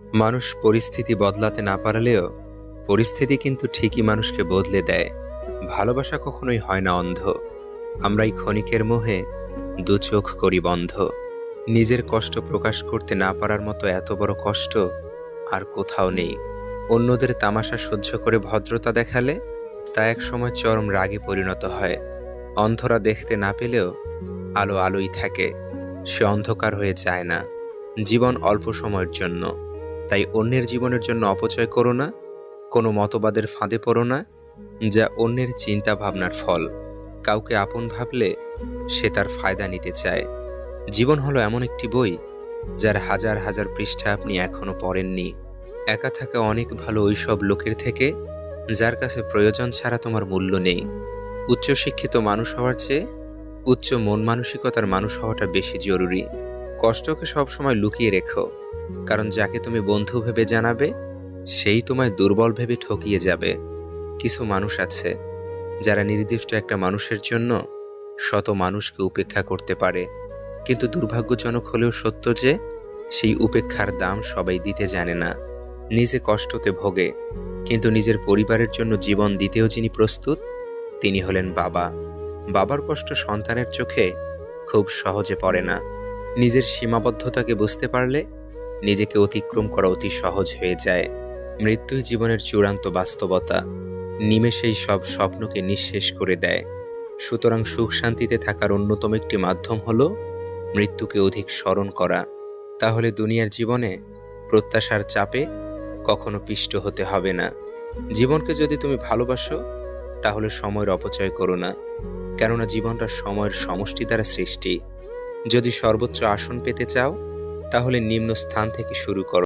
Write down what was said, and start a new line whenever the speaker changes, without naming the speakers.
মানুষ পরিস্থিতি বদলাতে না পারলেও পরিস্থিতি কিন্তু ঠিকই মানুষকে বদলে দেয়। ভালোবাসা কখনোই হয় না অন্ধ। আমরাই ক্ষণিকের মোহে দু চোখ করি বন্ধ। নিজের কষ্ট প্রকাশ করতে না পারার মতো এত বড় কষ্ট আর কোথাও নেই। অন্যদের তামাশা সহ্য করে ভদ্রতা দেখালে তা এক সময় চরম রাগে পরিণত হয়। অন্ধরা দেখতে না পেলেও আলো আলোই থাকে। সে অন্ধকার হয়ে যায় না। জীবন অল্প সময়ের জন্য। তাই অন্যের জীবনের জন্য অপচয় করো না, কোনো মতবাদের ফাঁদে পড়ো না, যা অন্যের চিন্তা ভাবনার ফল। কাউকে আপন ভাবলে সে তার ফায়দা নিতে চায়। জীবন হলো এমন একটি বই, যার হাজার হাজার পৃষ্ঠা আপনি এখনও পড়েননি। একা থাকা অনেক ভালো ওইসব লোকের থেকে, যার কাছে প্রয়োজন ছাড়া তোমার মূল্য নেই। উচ্চশিক্ষিত মানুষ হওয়ার চেয়ে, উচ্চ মন মানসিকতার মানুষ হওয়াটা বেশি জরুরি। কষ্টকে সবসময় লুকিয়ে রেখো। কারণ যাকে তুমি বন্ধু ভেবে জানাবে, সেই তোমায় দুর্বল ভেবে ঠকিয়ে যাবে। কিছু মানুষ আছে, যারা নির্দিষ্ট একটা মানুষের জন্য শত মানুষকে উপেক্ষা করতে পারে। কিন্তু দুর্ভাগ্যজনক হলেও সত্য যে, সেই উপেক্ষার দাম সবাই দিতে জানে না। নিজে কষ্টতে ভোগে, কিন্তু নিজের পরিবারের জন্য জীবন দিতেও যিনি প্রস্তুত, তিনি হলেন বাবা। বাবার কষ্ট সন্তানের চোখে খুব সহজে পড়ে না। নিজের সীমাবদ্ধতাকে বুঝতে পারলে নিজেকে অতিক্রম করা অতি সহজ হয়ে যায়। মৃত্যুই জীবনের চূড়ান্ত বাস্তবতা। নিমেষেই সব স্বপ্নকে নিঃশেষ করে দেয়। সুতরাং সুখ শান্তিতে থাকার অন্যতম একটি মাধ্যম হল মৃত্যুকে অধিক স্মরণ করা। তাহলে দুনিয়ার জীবনে প্রত্যাশার চাপে কখনো পিষ্ট হতে হবে না। জীবনকে যদি তুমি ভালোবাসো, তাহলে সময়ের অপচয় করো না। কেননা জীবনটা সময়ের সমষ্টি দ্বারা সৃষ্টি। যদি সর্বোচ্চ আসন পেতে চাও তাহলে নিম্ন স্থান থেকে শুরু করো।